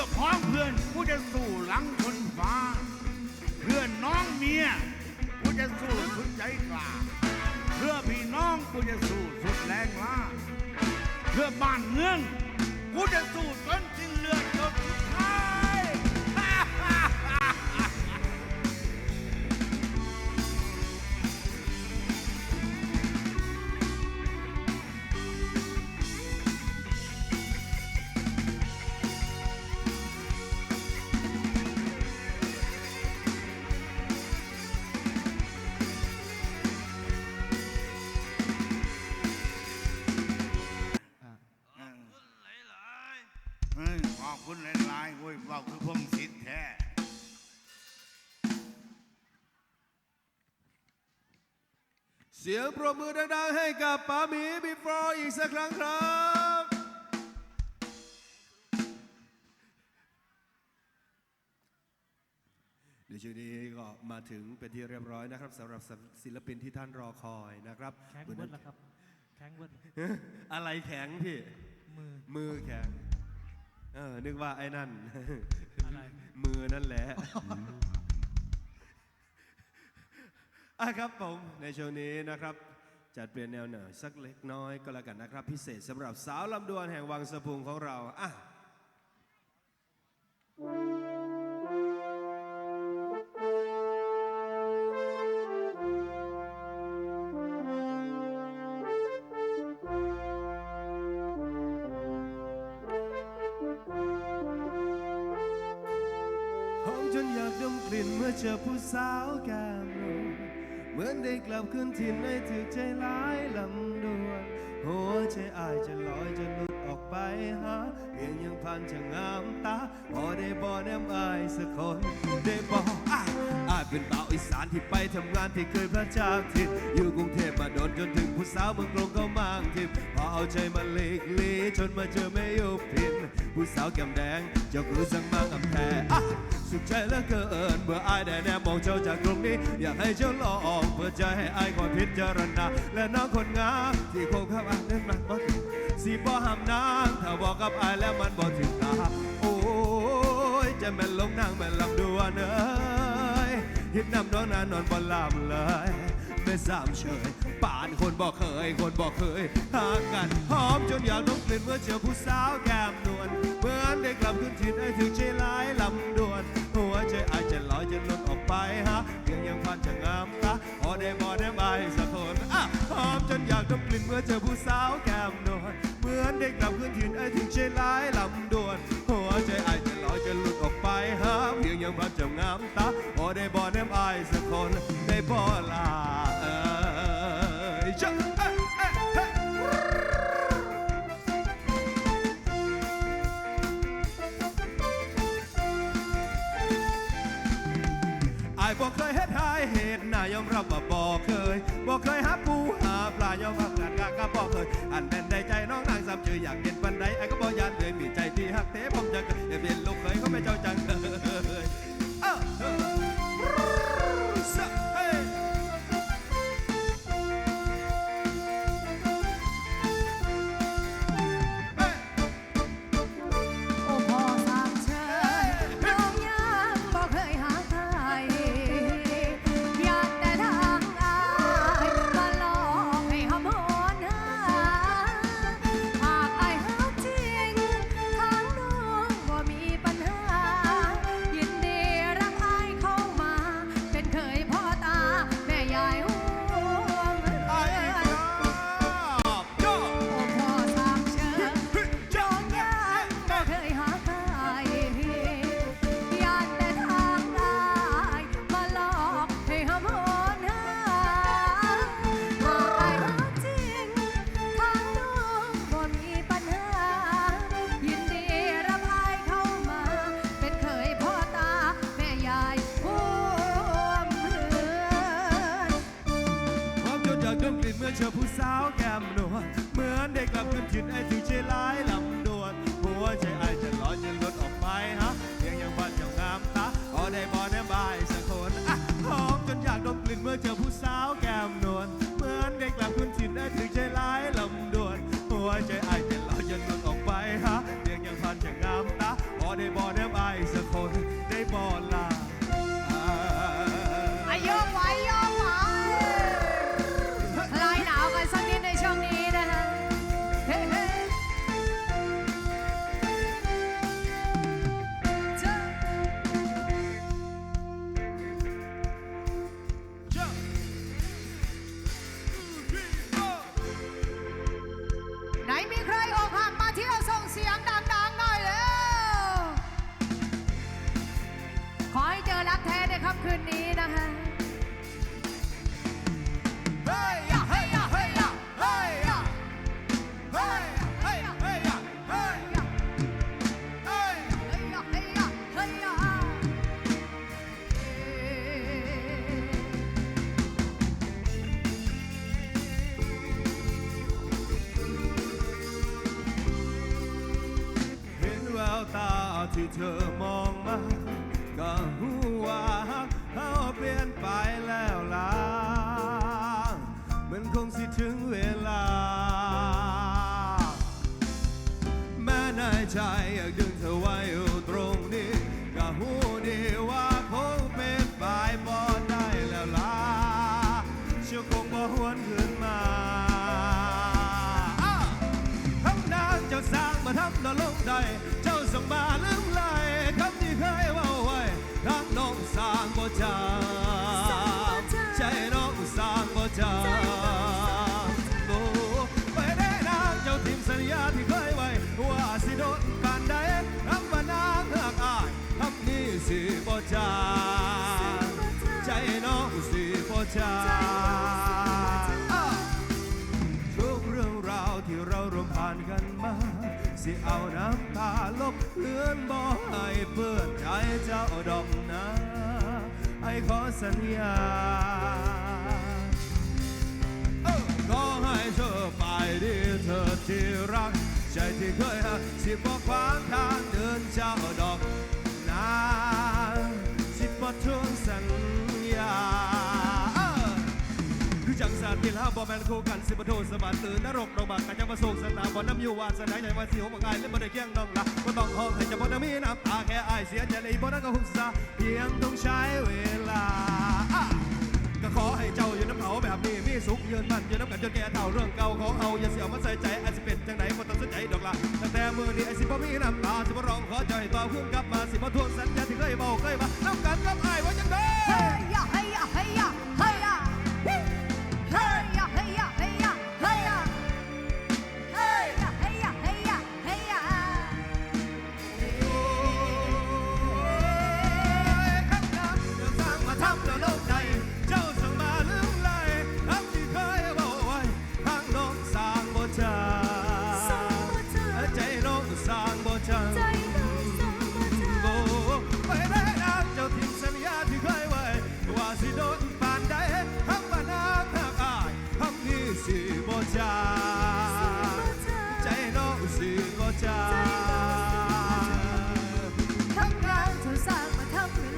อพ้องเพื่อนผู้จะสู้หลังชนฟ้า เพื่อนน้องเมียผู้จะสู้สุดใจกล้าเพื่อพี่น้องผู้จะสู้สุดแรงล้าเพื่อบ้านเมืองผู้จะสู้จนสิ้นเลือดจนายๆเว้ยเว่าคือผมสิทธิ์แท้เสียงปรบมือดังๆให้กับป๋าหมี before อีกสักครั้งครับ ในช่วงนี้ก็มาถึงเป็นที่เรียบร้อยนะครับสำหรับศิลปินที่ท่านรอคอยนะครับแข็งวันเบินั้ดนแล้วครับ แข็งเบิดอะไรแข็งพี่ มือมือแข็ง เออ นึกว่าไอ้นั่น อะไร มือนั่นแหละอะครับผมในช่วงนี้นะครับ จัดเปลี่ยนแนวหน่อยสักเล็กน้อยก็แล้วกันนะครับ พิเศษสำหรับสาวลำดวนแห่งวังสะพุงของเราอะ เจอผู้สาวแก้มนวลเหมือนได้กลับคืนถิ่นในถือใจร้ายลำดวนหัวใจอายจะลอยจะหลุดออกไปหาเพียงยังพันจะงามตาพอได้บอแนมอายสักคนได้บอกอะอายเป็นเบาวอีสานที่ไปทำงานที่เคยพระจากถิ่นอยู่กรุงเทพมาโดนจนถึงผู้สาวเมืองกรุงก็มางทิมพอเอาใจมาเล็กลีจนมาเจอไม่ยุบพินผู้สาวแก้มแดงเจ้าคือสั่งมากำแพอะ สุขใจเหลือเกินเมื่ออายได้แนบมองเจ้าจากตรงนี้ อยากให้เจ้าลองเพื่อใจให้อายคอยพิจารณาและน้องคนงามที่คงเข้าอายนั้นมันบ่ถึงสีบ่ห้ามนางถ้าบอกกับอายแล้วมันบ่ถึงตาโอ้ยจะแม่นลงนางแม่นลำดวนเอ้ยหิดน้ำน้องนานนอนบ่หลับเลยไม่สามเฉยป่านคนบอกเคย คนบอกเคยหากันหอมจนอยากดมกลิ่นเมื่อเจอผู้สาวแก้มนวลเหมือนได้กลับคืนถิ่นไอ้ถึงใจร้ายลำดวน หัวใจอาจจะลอยจะหลุดออกไปฮะเพียงยังฟันจะงามตาพอได้บอได้ใบสักคนอะหอมจนอยากดมกลิ่นเมื่อเจอผู้สาวแก้มนวลเหมือนได้กลับคืนถิ่นไอ้ถึงใจร้ายลำดวน หัวใจอาจจะลอยจะหลุดออกไปฮะเพียงยังฟันจะงามตาพอได้บอได้ใบสักคนได้บอลา ผู้สาวแก้มนวลเหมือนได้กลับคืนถิ่นไอ้ที่ใจร้ายลำดวนหัวใจไอ้จะลอยจะลดออกไปฮะเพียงยังพันยังงามตาขอได้บอได้บายสักคนอะหอมจนอยากดมกลิ่นเมื่อเจอผู้สาวแก้มนวล ไหนมีใครอกหักมาเที่ยวส่งเสียงดังๆหน่อยเร็ว ขอให้เจอรักแท้ในค่ำคืนนี้นะฮะ ที่เธอมองมาก็หูว่าเขาเปลี่ยนไปแล้วล่ะมันคงสิถึงเวลา แม้ในใจอยากดึงเธอไว้อยู่ตรงนี้ก็หูดีว่าคงเป็นไปบ่ได้แล้วล่ะเชื่อคงบ่หวนคืนมาอ้าทำนางเจ้าสร้างมาทำนรกใด จำใจน้องสร้างบ่จำโอ้ไปได้นางเจ้าทิมสัญญาที่เคยไว้ว่าสิโดนปานใดทำว่านางเลือกอายทำนี้สิบ่จำใจน้องสิบ่จำทุกเรื่องราวที่เราร่วมผ่านกันมาสิเอาน้ำตาลบเลือนบ่ให้เปื้อนใจเจ้าดอกนะ ไอ้ขอสัญญาขอให้เธอไปดีเธอที่รัก ใจที่เคยหักสิบ่ขวามทางเดินเจ้าดอกนาสิบ่ทวงสัญญา จังสารกินห้าบ่แมนคู่กันสิบโทสมาตื่นนรกดอกบักกันยังมาส่งสตาบ่น้ำอยู่วาสนาใหญ่ว่าสิหัวมังไงและบ่ได้เคียงดองละบ่ต้องห้องให้จะบ่ได้มีน้ำตาแค่อายเสียใจเลยบ่นั้นก็หุบซาเพียงต้องใช้เวลาก็ขอให้เจ้าอยู่น้ำเขาแบบนี้มีสุขยืนมันอยู่น้ำกันจนแก่เท่าเรื่องเก่าของเอาอย่าเสียมาใส่ใจไอ้สิเป็นจังไหนบ่ต้องสนใจดอกละตั้งแต่มือนี้ไอ้สิบ่มีน้ำตาสิบ่ร้องขอใจต่อคืนกลับมาสิบ่ทวงสัญญาที่เคยบอกเคยมาน้ำกันกับอ้ายว่าจัง สร้างมาทำให้โลก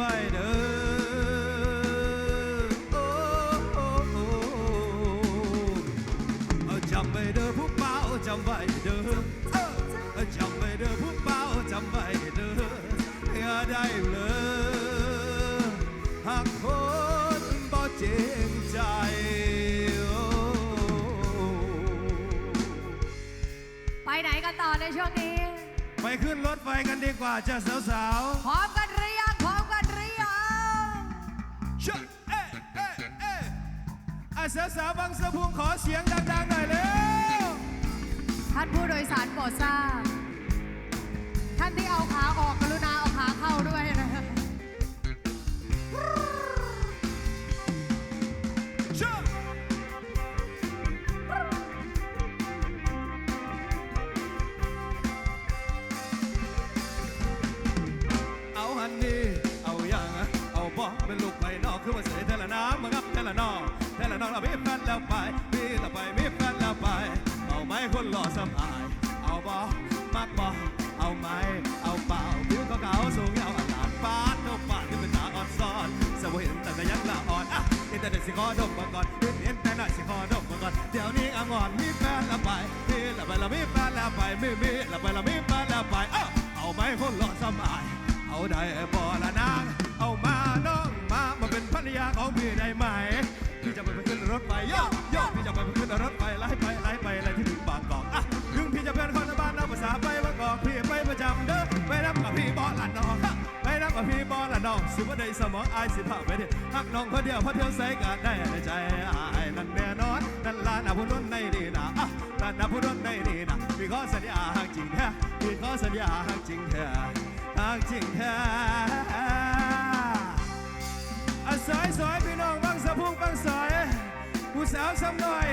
ไว้เด้อโอ้โอ้โอ้เอาจำไว้เด้อผู้เป้าจำไว้เด้อเออเอาจำไว้เด้อผู้เป้าจำไว้เด้ออย่าได้เลยหากคนบ่จริงใจโอ้ไปไหนกันต่อในช่วงนี้ ไปขึ้นรถไฟกันดีกว่าจ้ะสาวพร้อมกันหรือยังพร้อมกันหรือยังๆเชอ สือสาวบางสะพุงขอเสียงดังๆหน่อยเร็วท่านผู้โดยสารโปรดทราบ ท่านที่เอาขาออกกรุณา สำอาย เอาบอมากบอเอาไหมเอาเปล่าผิวขาวๆสูงยาวอลามปาดโนปาดที่เป็นตาอ่อนซ้อนสวยเห็นแต่ก็ยังละอ่อนอะเห็นแต่เด็กสิขอดมมาก่อนเห็นเห็นแต่หน่อยสิขอดมมาก่อนเดี๋ยวนี้อะงอนมีแฟนแล้วไปมีแล้วไปแล้วมีแฟนแล้วไปมีมีแล้วไปแล้วมีแฟนแล้วไปเอ้าเอาไหมคนหล่อสำอาย เอาได้บ่ละนางเอามาน้องมามาเป็นภรรยาของพี่ได้ไหมพี่จะไปขึ้นรถไฟโย่โสิว่าได้สมองอายสิพาไปเด้ฮักน้องคนเดียวเพราะเที่ยวใส่กันได้ในใจอายนั่นแน่นอนนั่นลานาผู้น้นในดีนะอะลานาผู้น้นในดีนะพี่ขอสัญญาฮักจริงแท้พี่ขอสัญญาฮักจริงแท้ฮักจริงแท้อาสายสอยพี่น้องบางสะพุงบางสอยผู้สาวซ้ำหน่อย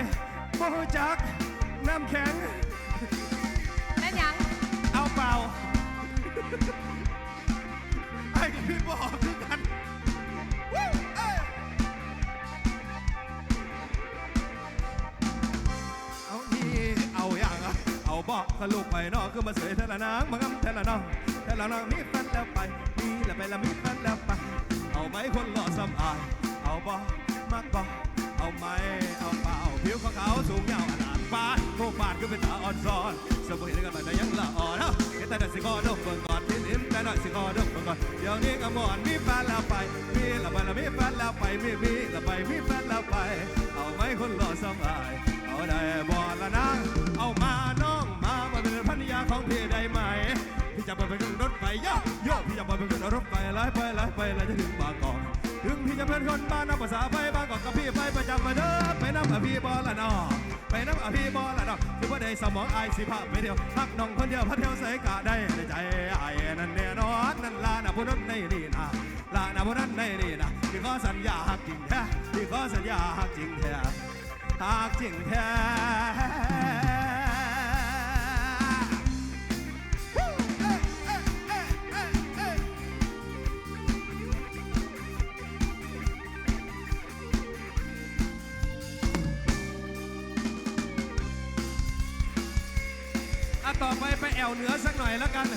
บ่ฮู้จักน้ำแข็งแม่นยังเอาเปล่าไอ้กับพี่บอก บอกขลูกไปนอกคือมาเสยเทละนางมางำเทละน้องเทละน้องมีแฟนแล้วไปมีแล้วไปแล้วมีแฟนแล้วไปเอาไหมคนหล่อซ้ำอายเอาบอกมากบอกเอาไหมเอาเปล่าผิวขาวๆสูงยาวอลามปาดโคปาดก็เป็นตาอ่อนซ้อนสมบูรณ์กันมาแต่ยังละอ่อนเอ้าเห็นแต่เด็กสิคอดมเบิ่งก่อนที่นิ่มแต่หน่อยสิคอดมเบิ่งก่อนเดี๋ยวนี้ก็หมอนมีแฟนแล้วไปมีแล้วไปแล้วมีแฟนแล้วไปมีมีแล้วไปมีแฟนแล้วไป เอาไหมคนหล่อซ้ำอายเอาได้บ่ละนาง ของพี่ได้ไหม พี่จะไปไปขึ้นรถไฟโย่โย่พี่จะไปไปขึ้นรถไฟไล่ไปไล่ไปไล่จะถึงบางกอก ถึงพี่จะเป็นคนบ้านนับภาษาไปบางกอกกับพี่ไปประจำมาเด้อไปนับกับพี่บอละนอไปนับกับพี่บอละนอคือว่าได้สมองไอสิภาพไปเดียวพักน้องคนเดียวพัดเที่ยวใส่กะได้ในใจไอายนั่นแน่นอนนั่นลานะผู้นั้นในนี่นะลานะผู้นั้นในนี่นะพี่ขอสัญญาหักจริงแท้พี่ขอสัญญาหักจริงแท้หักจริงแท้ ต่อไปไปแอวเหนือสักหน่อยแล้วกัน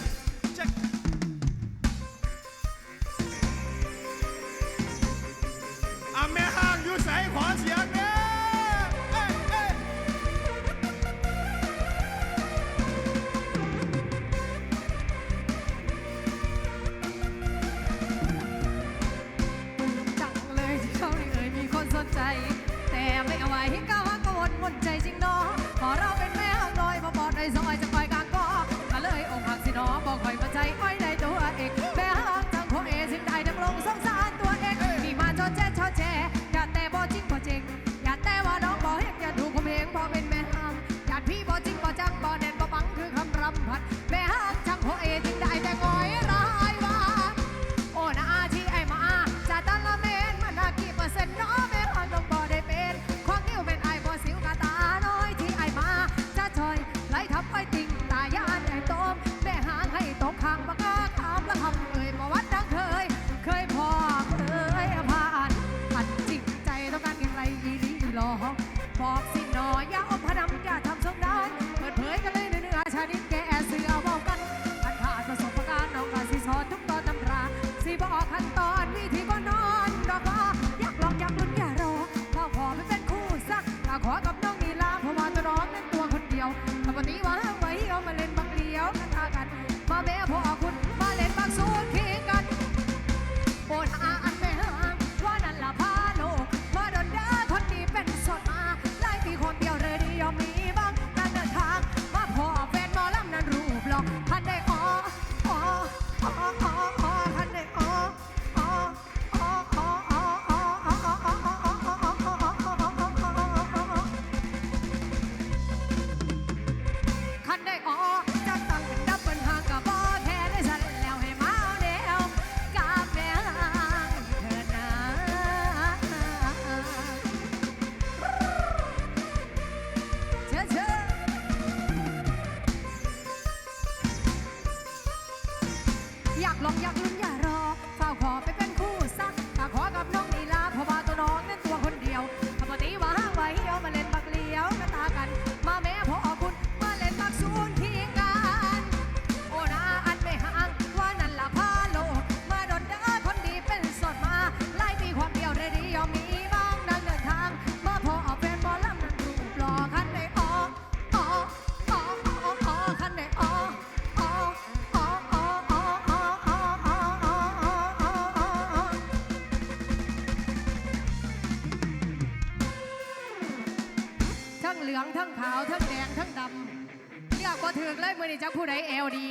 นี้จะผู้ใดเอลดี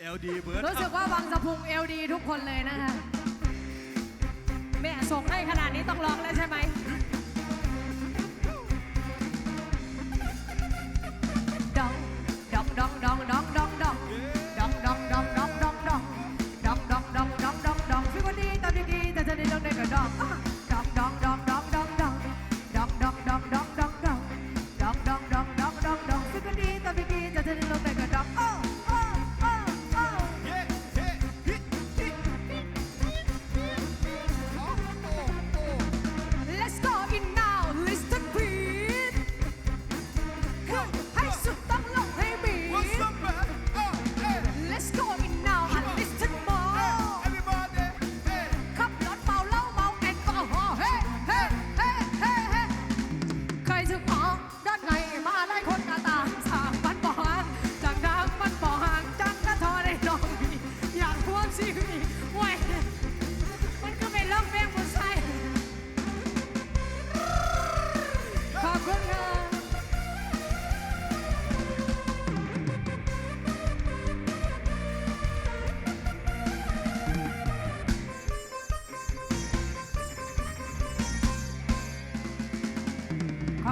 เอลดีเบิร์ดรู้สึกว่าวังสะพุงเอลดีทุกคนเลยนะคะแม่ส่งให้ขนาดนี้ต้องร้องแล้วใช่ไหม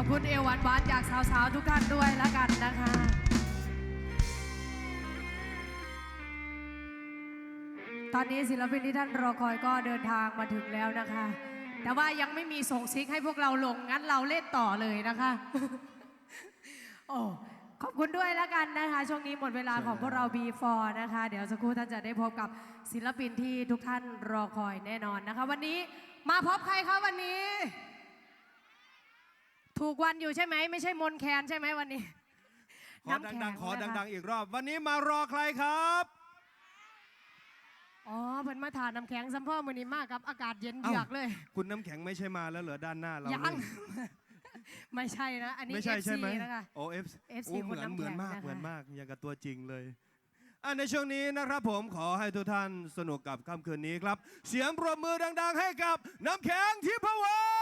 อบคุณเอวหวานหวานๆจากสาวๆทุกท่านด้วยแล้วกันนะคะตอนนี้ศิลปินที่ท่านรอคอยก็เดินทางมาถึงแล้วนะคะ แต่ว่ายังไม่มีส่งซิกให้พวกเราลง งั้นเราเล่นต่อเลยนะคะ โอ้ ขอบคุณด้วยแล้วกันนะคะ ช่วงนี้หมดเวลาของพวกเรา B4 นะคะ เดี๋ยวสักครู่ท่านจะได้พบกับศิลปินที่ทุกท่านรอคอยแน่นอนนะคะ วันนี้มาพบใครคะวันนี้ ถูกวันอยู่ใช่ไหมไม่ใช่มนแคนใช่ไหมวันนี้ขอดังๆขอดังๆ อีกรอบ วันนี้มารอใครครับๆอ๋อเพิ่นมาทานน้ำแข็งสัมพ่อมือนี้มากครับ อากาศเย็นเยือกเลย คุณน้ำแข็งไม่ใช่มาแล้วเหรอด้านหน้าเรายังนี่ไม่ใช่นะ อันนี้ไม่ใช่ FC ใช่ไหมนะคะโอเอฟ FC โอ้เหมือนคุณน้ำเหมือนแข็งมากนะคะเหมือนมากอย่างกับตัวจริงเลยอะในช่วงนี้นะครับผมขอให้ทุกท่านสนุกกับค่ำคืนนี้ครับ เสียงปรบมือดัง ๆ ให้กับน้ำแข็งทิพวรรณ